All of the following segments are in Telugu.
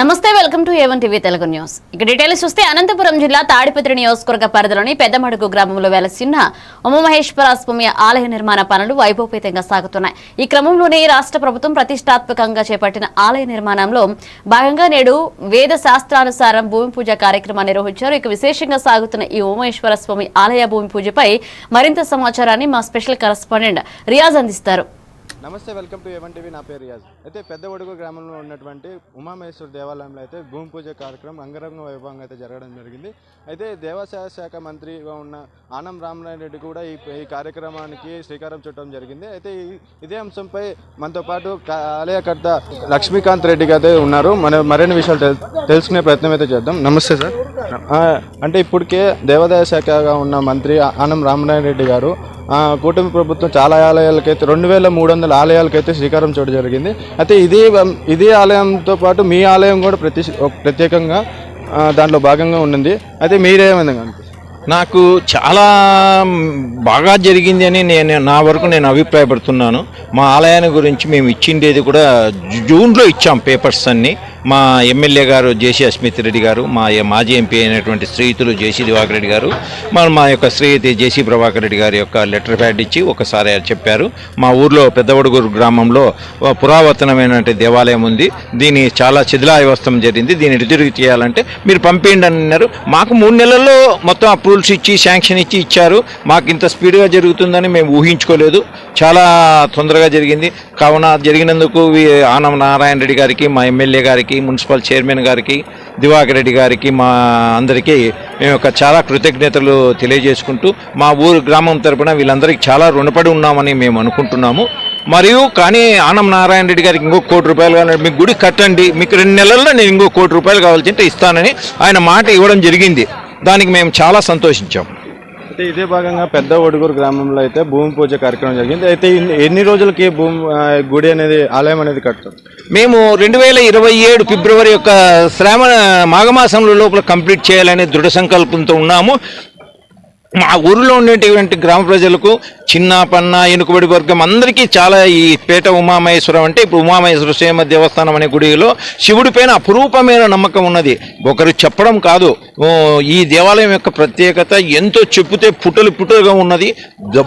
నమస్తే welcome to A one TV Telugu news. ఇక డీటెయిల్స్ చూస్తే అనంతపురం జిల్లా తాడిపత్రి నియోజకవర్గ పరిధిలోని పెద్దమడుగు గ్రామంలో వెలసిన ఉమామహేశ్వర స్వామి ఆలయ నిర్మాణ పనులు వైభవపేతంగా సాగుతున్నాయి. ఈ క్రమంలోనే రాష్ట్ర ప్రభుత్వం ప్రతిష్టాత్మకంగా చేపట్టిన ఆలయ నిర్మాణంలో భాగంగా నేడు వేద శాస్త్రానుసారం భూమి పూజ కార్యక్రమాన్ని నిర్వహించారు. ఇక విశేషంగా సాగుతున్న ఈ ఉమామేశ్వర స్వామి ఆలయ భూమి పూజపై మరింత సమాచారాన్ని మా స్పెషల్ కరస్పాండెంట్ రియాజ్ అందిస్తారు. నమస్తే వెల్కమ్ టు ఏవన్ టీవీ నా పేరు రియాజ్. అయితే పెద్దవడుగు గ్రామంలో ఉన్నటువంటి ఉమామహేశ్వర దేవాలయంలో అయితే భూమి పూజ కార్యక్రమం అంగరంగ వైభవంగా అయితే జరగడం జరిగింది. అయితే దేవాదాయ శాఖ మంత్రిగా ఉన్న ఆనం రామనారాయణ రెడ్డి కూడా ఈ ఈ కార్యక్రమానికి శ్రీకారం చుట్టడం జరిగింది. అయితే ఈ- ఇదే అంశంపై మనతో పాటు ఆలయకర్త లక్ష్మీకాంత్ రెడ్డి అయితే ఉన్నారు. మన మరిన్ని విషయాలు తెలుసుకునే ప్రయత్నం అయితే చేద్దాం. నమస్తే సార్. అంటే ఇప్పటికే దేవాదాయ శాఖగా ఉన్న మంత్రి ఆనం రామనారాయణ రెడ్డి గారు కూటమి ప్రభుత్వం చాలా ఆలయాలకైతే రెండు వేల మూడు వందల ఆలయాలకైతే శ్రీకారం చుట్టడం జరిగింది. అయితే ఇదే ఇదే ఆలయంతో పాటు మీ ఆలయం కూడా ప్రతి ప్రత్యేకంగా దాంట్లో భాగంగా ఉండింది అయితే మీరేమైంది నాకు చాలా బాగా జరిగింది అని నేను నా వరకు నేను అభిప్రాయపడుతున్నాను. మా ఆలయాన్ని గురించి మేము ఇచ్చిండేది కూడా జూన్లో ఇచ్చాం పేపర్స్ అన్ని. మా ఎమ్మెల్యే గారు జేసీ అస్మిత్ రెడ్డి గారు మా మాజీ ఎంపీ అయినటువంటి శ్రీయుతులు జేసీ దివాకర్ రెడ్డి గారు మన మా యొక్క శ్రీయుతి జేసీ ప్రభాకర్ రెడ్డి గారి యొక్క లెటర్ ప్యాడ్ ఇచ్చి ఒకసారి చెప్పారు. మా ఊర్లో పెద్దవడుగురు గ్రామంలో పురాతనమైన దేవాలయం ఉంది. దీని చాలా శిథిలావస్థం జరిగింది. దీన్ని రిజర్వ్ చేయాలంటే మీరు పంపించండి అని అన్నారు. మాకు మూడు నెలల్లో మొత్తం అప్రూవల్స్ ఇచ్చి శాంక్షన్ ఇచ్చి ఇచ్చారు. మాకు ఇంత స్పీడ్గా జరుగుతుందని మేము ఊహించుకోలేదు. చాలా తొందరగా జరిగింది. కావున జరిగినందుకు వి- ఆనం నారాయణ రెడ్డి గారికి మా ఎమ్మెల్యే గారికి మున్సిపల్ చైర్మన్ గారికి దివాకర్ రెడ్డి గారికి మా అందరికీ మేము ఒక చాలా కృతజ్ఞతలు తెలియజేసుకుంటూ మా ఊరు గ్రామం తరపున వీళ్ళందరికీ చాలా రుణపడి ఉన్నామని మేము అనుకుంటున్నాము. మరియు కానీ ఆనం నారాయణ రెడ్డి గారికి ఇంకో కోటి రూపాయలు కావాలి మీకు గుడి కట్టండి మీకు రెండు నెలల్లో నేను ఇంకో కోటి రూపాయలు కావాల్సి ఇస్తానని ఆయన మాట ఇవ్వడం జరిగింది. దానికి మేము చాలా సంతోషించాం. అయితే ఇదే భాగంగా పెద్ద ఒడుగురు గ్రామంలో అయితే భూమి పూజ కార్యక్రమం జరిగింది. అయితే ఎన్ని రోజులకి భూమి గుడి అనేది ఆలయం అనేది కట్టారు మేము రెండు వేల ఇరవై ఏడు ఫిబ్రవరి యొక్క శ్రావణ మాఘమాసంలో లోపల కంప్లీట్ చేయాలనే దృఢ సంకల్పంతో ఉన్నాము. మా ఊరిలో ఉండేటువంటి గ్రామ ప్రజలకు చిన్న పన్న ఎనుకబడి వర్గం అందరికీ చాలా ఈ పేట ఉమామహేశ్వరం అంటే ఇప్పుడు ఉమామహేశ్వర శ్రీమ దేవస్థానం అనే గుడిలో శివుడి పైన అపురూపమైన నమ్మకం ఉన్నది. ఒకరు చెప్పడం కాదు. ఈ దేవాలయం యొక్క ప్రత్యేకత ఎంతో చెప్పుతే పుటలు పుటలుగా ఉన్నది.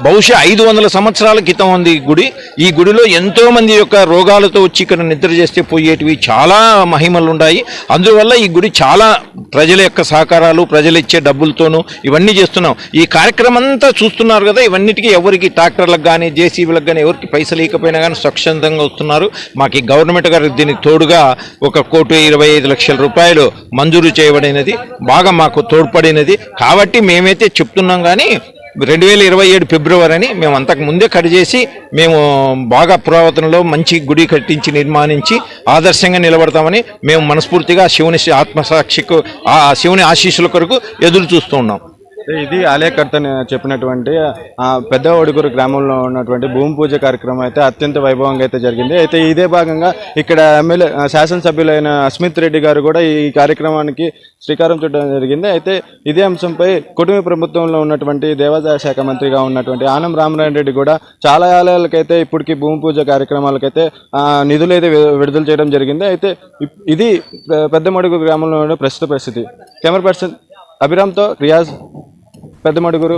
బహుశా ఐదు వందల సంవత్సరాల క్రితం ఉంది ఈ గుడి. ఈ గుడిలో ఎంతో మంది యొక్క రోగాలతో వచ్చి ఇక్కడ నిద్ర చేస్తే పోయేటివి చాలా మహిమలు ఉన్నాయి. అందువల్ల ఈ గుడి చాలా ప్రజల యొక్క సహకారాలు ప్రజలు ఇచ్చే డబ్బులతోనూ ఇవన్నీ చేస్తున్నాం. ఈ కార్యక్రమం అంతా చూస్తున్నారు కదా ఇవన్నిటికీ ఎవరికి ట్రాక్టర్లకు కానీ జేసీబీలకు కానీ ఎవరికి పైసలు లేకపోయినా కానీ స్వచ్ఛందంగా వస్తున్నారు. మాకు గవర్నమెంట్ గారు దీనికి తోడుగా ఒక కోటి ఇరవై ఐదు లక్షల రూపాయలు మంజూరు చేయబడినది. బాగా మాకు తోడ్పడినది. కాబట్టి మేమైతే చెప్తున్నాం కానీ రెండు వేల ఇరవై ఏడు ఫిబ్రవరి అని మేము అంతకు ముందే కట్ చేసి మేము బాగా పురావతనలో మంచి గుడి కట్టించి నిర్మాణించి ఆదర్శంగా నిలబడతామని మేము మనస్ఫూర్తిగా శివుని ఆత్మసాక్షికు ఆ శివుని ఆశీస్సుల కొరకు ఎదురు చూస్తూ ఉన్నాం. ఇది ఆలయకర్త చెప్పినటువంటి పెద్ద ఒడుగురు గ్రామంలో ఉన్నటువంటి భూమి పూజ కార్యక్రమం అయితే అత్యంత వైభవంగా అయితే జరిగింది. అయితే ఇదే భాగంగా ఇక్కడ ఎమ్మెల్యే శాసనసభ్యులైన అస్మిత్ రెడ్డి గారు కూడా ఈ కార్యక్రమానికి శ్రీకారం చుట్టడం జరిగింది. అయితే ఇదే అంశంపై కుటుంబ ప్రభుత్వంలో ఉన్నటువంటి దేవాదాయ శాఖ మంత్రిగా ఉన్నటువంటి ఆనం రామనారాయణ రెడ్డి కూడా చాలా ఆలయాలకైతే ఇప్పటికీ భూమి పూజ కార్యక్రమాలకైతే నిధులు అయితే విడుదల చేయడం జరిగింది. అయితే ఇప్- ఇది పె- పెద్దమడుగు గ్రామంలో ఉన్న ప్రస్తుత పరిస్థితి. కెమెరా పర్సన్ అభిరామ్తో రియాజ్ పెద్దమడుగురు